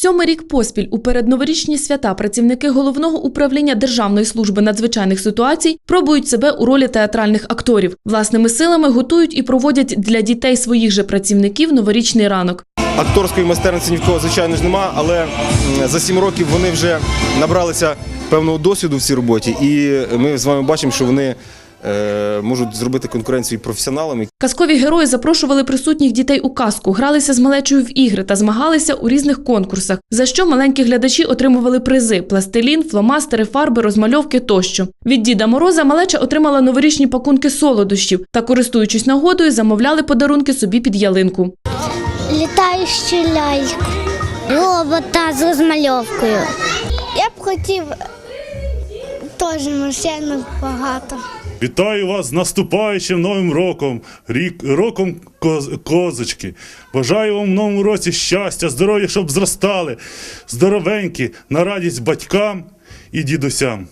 Сьомий рік поспіль у передноворічні свята працівники головного управління Державної служби надзвичайних ситуацій пробують себе у ролі театральних акторів. Власними силами готують і проводять для дітей своїх же працівників новорічний ранок. Акторської майстерності ні в кого, звичайно ж нема, але за сім років вони вже набралися певного досвіду в цій роботі, і ми з вами бачимо, що вони можуть зробити конкуренцію і професіоналам, Казкові герої запрошували присутніх дітей у казку, гралися з малечою в ігри та змагалися у різних конкурсах, за що маленькі глядачі отримували призи: пластилін, фломастери, фарби, розмальовки тощо. Від Діда Мороза малеча отримала новорічні пакунки солодощів та, користуючись нагодою, замовляли подарунки собі під ялинку. Літаючу ляльку, робота з розмальовкою. Я б хотів теж машину багато. Вітаю вас з наступаючим новим роком, рік, роком коз, козочки. Бажаю вам в новому році щастя, здоров'я, щоб зростали, здоровенькі, на радість батькам і дідусям.